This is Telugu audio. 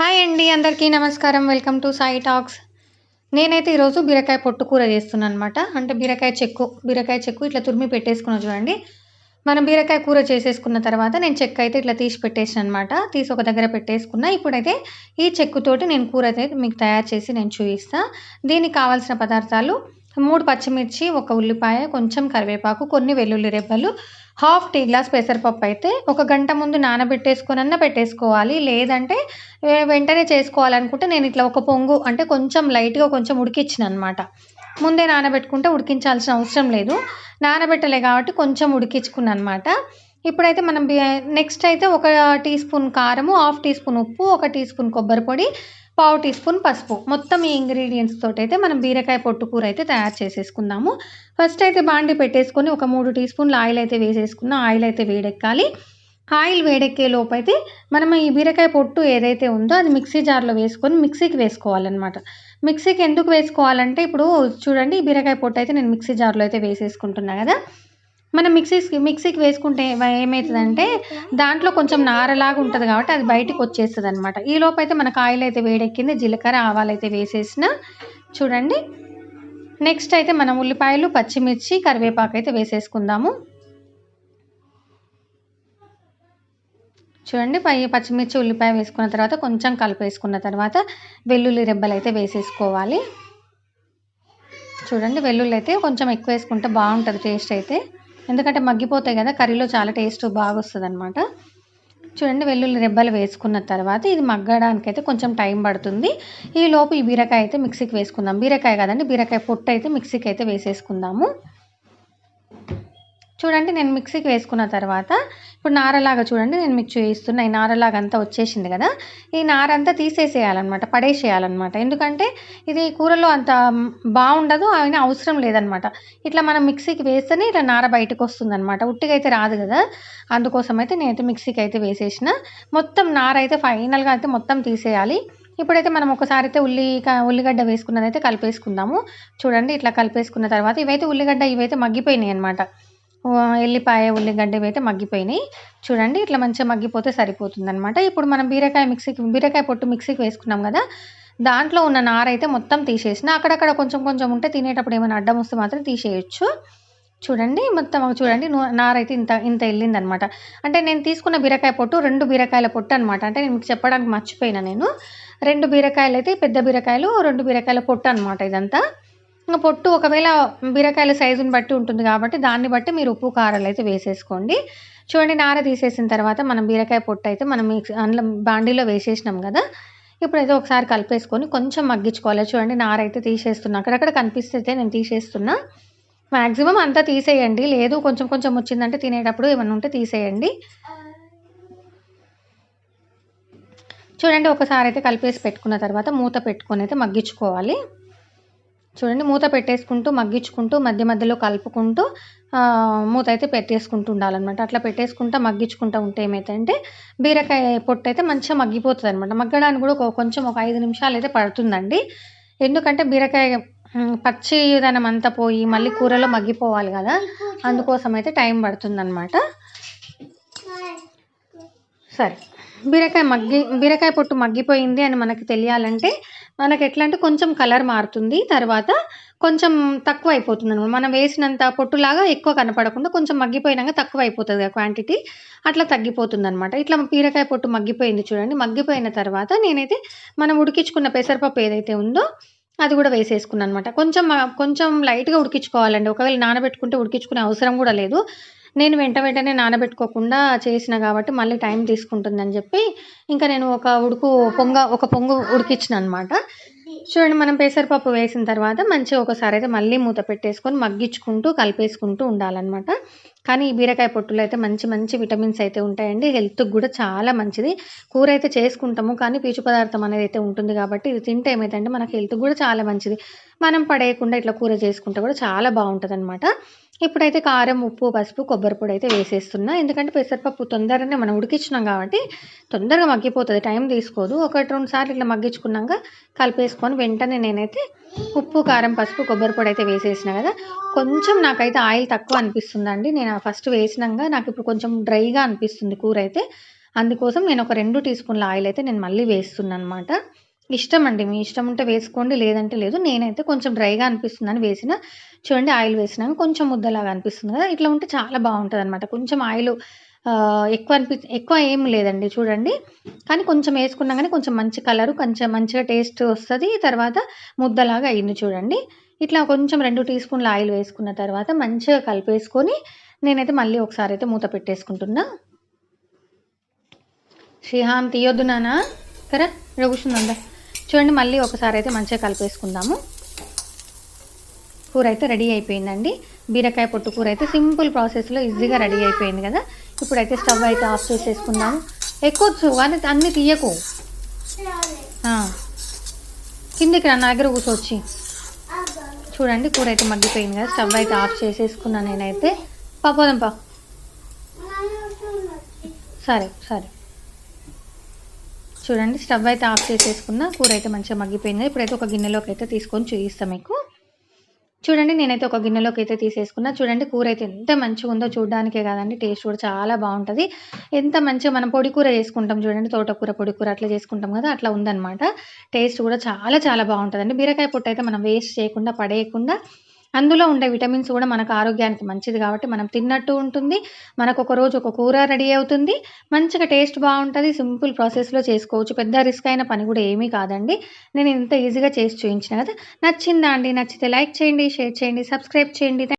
హాయ్ అండి అందరికీ నమస్కారం. Welcome to Sai talks. నేనైతే ఈరోజు బీరకాయ పొట్టు కూర చేస్తున్నాను అనమాట అంటే బీరకాయ చెక్కు బీరకాయ చెక్కు ఇట్లా తురిమి పెట్టేసుకున్నా చూడండి. మనం బీరకాయ కూర చేసేసుకున్న తర్వాత నేను చెక్క అయితే ఇట్లా తీసి పెట్టేసాను అనమాట తీసి ఒక దగ్గర పెట్టేసుకున్నా. ఇప్పుడైతే ఈ చెక్కుతోటి నేను కూర అయితే మీకు తయారు చేసి నేను చూపిస్తాను దీనికి కావాల్సిన పదార్థాలు మూడు పచ్చిమిర్చి ఒక ఉల్లిపాయ కొంచెం కరివేపాకు కొన్ని వెల్లుల్లి రెబ్బలు హాఫ్ టీ గ్లాస్ పెసరపప్పు అయితే ఒక గంట ముందు నానబెట్టేసుకొని అన్న పెట్టేసుకోవాలి. లేదంటే వెంటనే చేసుకోవాలనుకుంటే నేను ఇట్లా ఒక పొంగు అంటే కొంచెం లైట్గా కొంచెం ఉడికిచ్చిన అనమాట ముందే నానబెట్టుకుంటే ఉడికించాల్సిన అవసరం లేదు. నానబెట్టలే కాబట్టి కొంచెం ఉడికించుకున్నాను అనమాట ఇప్పుడైతే మనం నెక్స్ట్ అయితే ఒక టీ స్పూన్ కారము హాఫ్ టీ స్పూన్ ఉప్పు ఒక టీ స్పూన్ కొబ్బరి పొడి పావు టీ స్పూన్ పసుపు. మొత్తం ఈ ఇంగ్రీడియంట్స్ తోటి అయితే మనం బీరకాయ పొట్టు కూర అయితే తయారు చేసేసుకుందాము. ఫస్ట్ అయితే బాండి పెట్టేసుకొని ఒక మూడు టీ స్పూన్ల ఆయిల్ అయితే వేసేసుకున్న ఆయిల్ అయితే వేడెక్కాలి. ఆయిల్ వేడెక్కే లోపు అయితే మనం ఈ బీరకాయ పొట్టు ఏదైతే ఉందో అది మిక్సీ జార్లో వేసుకొని మిక్సీకి వేసుకోవాలన్నమాట. మిక్సీకి ఎందుకు వేసుకోవాలంటే ఇప్పుడు చూడండి ఈ బీరకాయ పొట్టు అయితే నేను మిక్సీ జార్లో అయితే వేసేసుకుంటున్నా కదా. మనం మిక్సీ మిక్సీకి వేసుకుంటే ఏమవుతుందంటే దాంట్లో కొంచెం నారలాగా ఉంటుంది కాబట్టి అది బయటికి వచ్చేస్తుంది అనమాట ఈ లోపైతే అయితే మనకు ఆయిల్ అయితే వేడెక్కింది జీలకర్ర ఆవాలు అయితే వేసేసిన. చూడండి. నెక్స్ట్ అయితే మనం ఉల్లిపాయలు పచ్చిమిర్చి కరివేపాకు అయితే వేసేసుకుందాము. చూడండి పై పచ్చిమిర్చి ఉల్లిపాయ వేసుకున్న తర్వాత కొంచెం కలిపేసుకున్న తర్వాత వెల్లుల్లి రెబ్బలు అయితే వేసేసుకోవాలి. చూడండి వెల్లుల్లి అయితే కొంచెం ఎక్కువ వేసుకుంటే బాగుంటుంది టేస్ట్ అయితే. ఎందుకంటే మగ్గిపోతాయి కదా కర్రీలో చాలా టేస్ట్ బాగా వస్తుంది అనమాట చూడండి వెల్లుల్లి రెబ్బలు వేసుకున్న తర్వాత ఇది మగ్గడానికి అయితే కొంచెం టైం పడుతుంది. ఈ లోపు ఈ బీరకాయ అయితే మిక్సీకి వేసుకుందాం. బీరకాయ కదండి బీరకాయ పొట్టు అయితే మిక్సీకి అయితే వేసేసుకుందాము. చూడండి నేను మిక్సీకి వేసుకున్న తర్వాత ఇప్పుడు నారలాగా చూడండి నేను మీకు చూపిస్తున్నా ఈ నారలాగా అంతా వచ్చేసింది కదా. ఈ నార అంతా తీసేసేయాలన్నమాట పడేసేయాలన్నమాట. ఎందుకంటే ఇది కూరలో అంత బాగుండదు అయినా అవసరం లేదనమాట ఇట్లా మనం మిక్సీకి వేస్తేనే ఇట్లా నార బయటకు వస్తుందన్నమాట. ఉట్టిగా అయితే రాదు కదా. అందుకోసం అయితే నేనైతే మిక్సీకి అయితే వేసేసిన. మొత్తం నార అయితే ఫైనల్గా అయితే మొత్తం తీసేయాలి. ఇప్పుడైతే మనం ఒకసారి అయితే ఉల్లి ఉల్లిగడ్డ వేసుకున్నది అయితే కలిపేసుకుందాము. చూడండి ఇట్లా కలిపేసుకున్న తర్వాత ఇవైతే ఉల్లిగడ్డ ఇవైతే మగ్గిపోయినాయి అనమాట ఎల్లిపాయ ఉల్లిగడ్డ అయితే మగ్గిపోయినాయి. చూడండి ఇట్లా మంచిగా మగ్గిపోతే సరిపోతుంది అనమాట ఇప్పుడు మనం బీరకాయ మిక్సీకి బీరకాయ పొట్టు మిక్సీకి వేసుకున్నాం కదా దాంట్లో ఉన్న నార అయితే మొత్తం తీసేసిన. అక్కడక్కడ కొంచెం కొంచెం ఉంటే తినేటప్పుడు ఏమైనా అడ్డం వస్తే మాత్రం తీసేయచ్చు. చూడండి మొత్తం చూడండి నారైతే ఇంత ఇంత వెళ్ళిందనమాట అంటే నేను తీసుకున్న బీరకాయ పొట్టు రెండు బీరకాయల పొట్టు అనమాట అంటే నేను మీకు చెప్పడానికి మర్చిపోయినా నేను. రెండు బీరకాయలు అయితే పెద్ద బీరకాయలు రెండు బీరకాయల పొట్టు అనమాట ఇదంతా. ఇంకా పొట్టు ఒకవేళ బీరకాయల సైజుని బట్టి ఉంటుంది కాబట్టి దాన్ని బట్టి మీరు ఉప్పు కారాలు అయితే వేసేసుకోండి. చూడండి నార తీసేసిన తర్వాత మనం బీరకాయ పొట్టు అయితే మనం మిక్స్ అందులో బాండీలో వేసేసినాం కదా. ఇప్పుడైతే ఒకసారి కలిపేసుకొని కొంచెం మగ్గించుకోవాలి. చూడండి నార అయితే తీసేస్తున్నా. అక్కడక్కడ కనిపిస్తే నేను తీసేస్తున్నా. మ్యాక్సిమం అంతా తీసేయండి. లేదు కొంచెం కొంచెం వచ్చిందంటే తినేటప్పుడు ఏమైనా ఉంటే తీసేయండి. చూడండి ఒకసారి అయితే కలిపేసి పెట్టుకున్న తర్వాత మూత పెట్టుకొని అయితే మగ్గించుకోవాలి. చూడండి మూత పెట్టేసుకుంటూ మగ్గించుకుంటూ మధ్య మధ్యలో కలుపుకుంటూ మూత అయితే పెట్టేసుకుంటూ ఉండాలన్నమాట. అట్లా పెట్టేసుకుంటా మగ్గించుకుంటూ ఉంటే ఏమైతే బీరకాయ పొట్టు అయితే మంచిగా మగ్గిపోతుంది అనమాట మగ్గడానికి కూడా ఒక- కొంచెం ఒక ఐదు నిమిషాలు అయితే పడుతుందండి. ఎందుకంటే బీరకాయ పచ్చిదనం అంతా పోయి మళ్ళీ కూరలో మగ్గిపోవాలి కదా అందుకోసం అయితే టైం పడుతుందన్నమాట. సరే. బీరకాయ మగ్గి బీరకాయ పొట్టు మగ్గిపోయింది అని మనకి తెలియాలంటే మనకి ఎట్లా అంటే కొంచెం కలర్ మారుతుంది తర్వాత కొంచెం తక్కువ అయిపోతుంది అనమాట. మనం వేసినంత పొట్టులాగా ఎక్కువ కనపడకుండా కొంచెం మగ్గిపోయినాక తక్కువ అయిపోతుంది క్వాంటిటీ అట్లా తగ్గిపోతుంది అనమాట. ఇట్లా బీరకాయ పొట్టు మగ్గిపోయింది చూడండి. మగ్గిపోయిన తర్వాత నేనైతే మనం ఉడికించుకున్న పెసరపప్పు ఏదైతే ఉందో అది కూడా వేసేసుకున్నాను అనమాట. కొంచెం కొంచెం లైట్గా ఉడికించుకోవాలండి. ఒకవేళ నానబెట్టుకుంటే ఉడికించుకునే అవసరం కూడా లేదు. నేను వెంట వెంటనే నానబెట్టుకోకుండా చేసిన కాబట్టి మళ్ళీ టైం తీసుకుంటుందని చెప్పి ఇంకా నేను ఒక ఉడుకు పొంగ ఒక పొంగు ఉడికించిన అనమాట చూడండి మనం పెసరపప్పు వేసిన తర్వాత మంచిగా ఒకసారి అయితే మళ్ళీ మూత పెట్టేసుకొని మగ్గించుకుంటూ కలిపేసుకుంటూ ఉండాలన్నమాట. కానీ ఈ బీరకాయ పొట్టులో అయితే మంచి మంచి విటమిన్స్ అయితే ఉంటాయండి. హెల్త్కి కూడా చాలా మంచిది. కూర అయితే చేసుకుంటాము కానీ పీచు పదార్థం అనేది అయితే ఉంటుంది కాబట్టి ఇది తింటే ఏమైందంటే మనకి హెల్త్ కూడా చాలా మంచిది. మనం పడేయకుండా ఇట్లా కూర చేసుకుంటే కూడా చాలా బాగుంటుంది అనమాట ఇప్పుడైతే కారం ఉప్పు పసుపు కొబ్బరి పొడి అయితే వేసేస్తున్నా. ఎందుకంటే పెసరపప్పు తొందరగానే మనం ఉడికించినాం కాబట్టి తొందరగా మగ్గిపోతుంది. టైం తీసుకోదు. ఒకటి రెండు సార్లు ఇట్లా మగ్గించుకున్నాక కలిపేసుకొని వెంటనే నేనైతే ఉప్పు కారం పసుపు కొబ్బరి పొడి అయితే వేసేసిన కదా. కొంచెం నాకైతే ఆయిల్ తక్కువ అనిపిస్తుందండి. నేను ఫస్ట్ వేసినాక నాకు ఇప్పుడు కొంచెం డ్రైగా అనిపిస్తుంది కూర అయితే. అందుకోసం నేను ఒక రెండు టీ స్పూన్ల ఆయిల్ అయితే నేను మళ్ళీ వేస్తున్నాను అనమాట ఇష్టం అండి మీ ఇష్టం ఉంటే వేసుకోండి లేదంటే లేదు. నేనైతే కొంచెం డ్రైగా అనిపిస్తుందని వేసిన చూడండి ఆయిల్ వేసినాక కొంచెం ముద్దలాగా అనిపిస్తుంది కదా. ఇట్లా ఉంటే చాలా బాగుంటుంది అనమాట కొంచెం ఆయిల్ ఎక్కువ అనిపి ఎక్కువ ఏం లేదండి చూడండి. కానీ కొంచెం వేసుకున్నా కానీ కొంచెం మంచి కలరు కొంచెం మంచిగా టేస్ట్ వస్తుంది. తర్వాత ముద్దలాగా అయింది చూడండి. ఇట్లా కొంచెం రెండు టీ స్పూన్ల ఆయిల్ వేసుకున్న తర్వాత మంచిగా కలిపేసుకొని నేనైతే మళ్ళీ ఒకసారి అయితే మూత పెట్టేసుకుంటున్నా. శ్రీహాం తీయొద్దు నానా కదా ఇక్కడ చూడండి మళ్ళీ ఒకసారి అయితే మంచిగా కలిపేసుకుందాము. కూర అయితే రెడీ అయిపోయిందండి. బీరకాయ పొట్టు కూర అయితే సింపుల్ ప్రాసెస్లో ఈజీగా రెడీ అయిపోయింది కదా. ఇప్పుడైతే స్టవ్ అయితే ఆఫ్ చేసేసుకుందాము. ఎక్కొచ్చు కానీ అన్నీ తీయకు. కిందికి రా నా దగ్గర కూర్చొచ్చి. చూడండి కూర అయితే మగ్గిపోయింది కదా. స్టవ్ అయితే ఆఫ్ చేసేసుకున్నా నేనైతే. పాపోదంపా సరే సరే. చూడండి స్టవ్ అయితే ఆఫ్ చేసేసుకున్న కూర అయితే మంచిగా మగ్గిపోయింది. ఇప్పుడైతే ఒక గిన్నెలోకి అయితే తీసుకొని చూపిస్తాను మీకు. చూడండి నేనైతే ఒక గిన్నెలోకి అయితే తీసేసుకున్నా. చూడండి కూర అయితే ఎంత మంచిగా ఉందో చూడడానికే కాదండి. టేస్ట్ కూడా చాలా బాగుంటుంది. ఎంత మంచిగా మనం పొడి కూర చేసుకుంటాం చూడండి తోటకూర పొడి కూర అట్లా చేసుకుంటాం కదా అట్లా ఉందన్నమాట. టేస్ట్ కూడా చాలా చాలా బాగుంటుందండి. బీరకాయ పొట్టు అయితే మనం వేస్ట్ చేయకుండా పడేయకుండా అందులో ఉండే విటమిన్స్ కూడా మనకు ఆరోగ్యానికి మంచిది కాబట్టి మనం తిన్నట్టు ఉంటుంది. మనకు ఒక రోజు ఒక కూర రెడీ అవుతుంది. మంచిగా టేస్ట్ బాగుంటుంది. సింపుల్ ప్రాసెస్లో చేసుకోవచ్చు. పెద్ద రిస్క్ అయిన పని కూడా ఏమీ కాదండి. నేను ఇంత ఈజీగా చేసి చూపించిన కదా. నచ్చిందా అండి? నచ్చితే లైక్ చేయండి షేర్ చేయండి సబ్స్క్రైబ్ చేయండి.